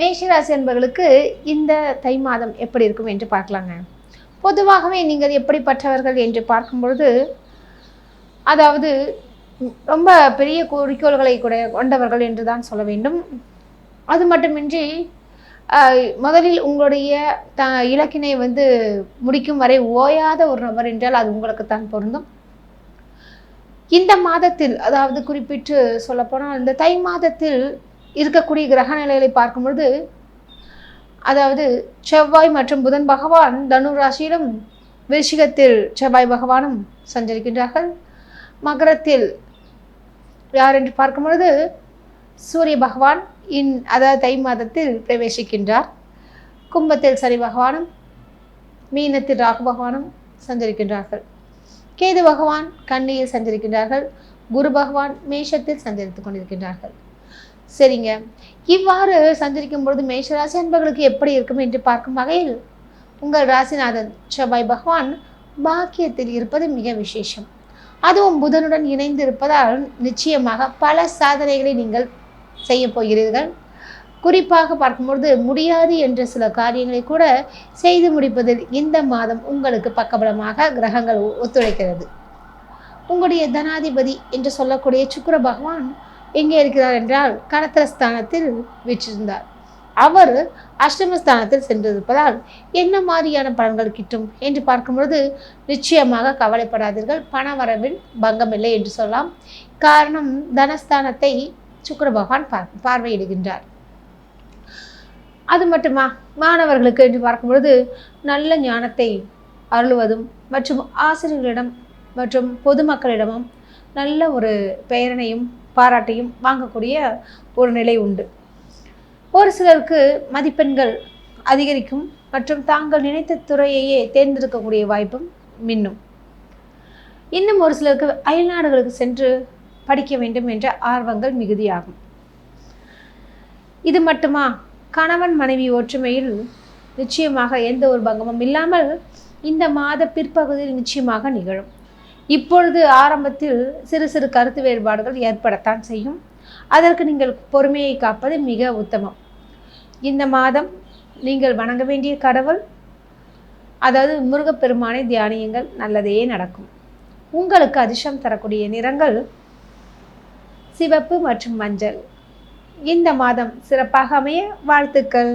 மேஷராசி என்பவர்களுக்கு இந்த தை மாதம் எப்படி இருக்கும் என்று பார்க்கலாங்க. பொதுவாகவே நீங்கள் எப்படிப்பட்டவர்கள் என்று பார்க்கும்பொழுது அதாவது ரொம்ப பெரிய குறிக்கோள்களை கூட கொண்டவர்கள் என்று தான் சொல்ல வேண்டும். அது மட்டுமின்றி முதலில் உங்களுடைய த இலக்கினை வந்து முடிக்கும் வரை ஓயாத ஒரு நபர் என்றால் அது உங்களுக்கு தான் பொருந்தும். இந்த மாதத்தில் அதாவது குறிப்பிட்டு சொல்லப்போனால் இந்த தை மாதத்தில் இருக்கக்கூடிய கிரக நிலைகளை பார்க்கும் பொழுது அதாவது செவ்வாய் மற்றும் புதன் பகவான் தனு ராசியிலும் விருஷிகத்தில் செவ்வாய் பகவானும் சஞ்சரிக்கின்றார்கள். மகரத்தில் யார் என்று பார்க்கும் பொழுது சூரிய பகவான் இன் அதாவது தை மாதத்தில் பிரவேசிக்கின்றார். கும்பத்தில் சனி பகவானும் மீனத்தில் ராகு பகவானும் சஞ்சரிக்கின்றார்கள். கேது பகவான் கண்ணியில் சஞ்சரிக்கின்றார்கள். குரு பகவான் மேஷத்தில் சஞ்சரித்துக் கொண்டிருக்கின்றார்கள். சரிங்க. இவ்வாறு சஞ்சரிக்கும் பொழுது மேஷராசி அன்பர்களுக்கு எப்படி இருக்கும் என்று பார்க்கும் வகையில் உங்கள் ராசிநாதன் செவ்வாய் பகவான் பாக்கியத்தில் இருப்பது மிக விசேஷம். அதுவும் புதனுடன் இணைந்து இருப்பதால் நிச்சயமாக பல சாதனைகளை நீங்கள் செய்ய போகிறீர்கள். குறிப்பாக பார்க்கும்பொழுது முடியாது என்ற சில காரியங்களை கூட செய்து முடிப்பதில் இந்த மாதம் உங்களுக்கு பக்கபலமாக கிரகங்கள் ஒ- ஒத்துழைக்கிறது. உங்களுடைய தனாதிபதி என்று சொல்லக்கூடிய சுக்கர பகவான் எங்கே இருக்கிறார் என்றால் கடத்திர ஸ்தானத்தில் வீற்றிருந்தார். அவர் அஷ்டமஸ்தானத்தில் சென்றிருப்பதால் என்ன மாதிரியான பலன்கள் கிட்டும் என்று பார்க்கும்பொழுது நிச்சயமாக கவலைப்படாதீர்கள். பண வரவில் பங்கமில்லை என்று சொல்லலாம். காரணம் தனஸ்தானத்தை சுக்கர பகவான் பார் பார்வையிடுகின்றார். அது மட்டுமா? மாணவர்களுக்கு என்று பார்க்கும்பொழுது நல்ல ஞானத்தை அருளுவதும் மற்றும் ஆசிரியர்களிடம் மற்றும் பொதுமக்களிடமும் நல்ல ஒரு பெயரனையும் பாராட்டையும் வாங்கக்கூடிய ஒரு நிலை உண்டு. ஒரு சிலருக்கு மதிப்பெண்கள் அதிகரிக்கும் மற்றும் தாங்கள் நினைத்த துறையையே தேர்ந்தெடுக்கக்கூடிய வாய்ப்பும் மின்னும். இன்னும் ஒரு சிலருக்கு அயல்நாடுகளுக்கு சென்று படிக்க வேண்டும் என்ற ஆர்வங்கள் மிகுதியாகும். இது மட்டுமா? கணவன் மனைவி ஒற்றுமையில் நிச்சயமாக எந்த ஒரு பங்கமும் இல்லாமல் இந்த மாத பிற்பகுதியில் நிச்சயமாக நிகழும். இப்பொழுது ஆரம்பத்தில் சிறு சிறு கருத்து வேறுபாடுகள் ஏற்படத்தான் செய்யும். அதற்கு நீங்கள் பொறுமையை காப்பது மிக உத்தமம். இந்த மாதம் நீங்கள் வணங்க வேண்டிய கடவுள் அதாவது முருகப்பெருமானை தியானியுங்கள் நல்லதே நடக்கும். உங்களுக்கு அதிர்ஷ்டம் தரக்கூடிய நிறங்கள் சிவப்பு மற்றும் மஞ்சள். இந்த மாதம் சிறப்பாக அமைய வாழ்த்துக்கள்.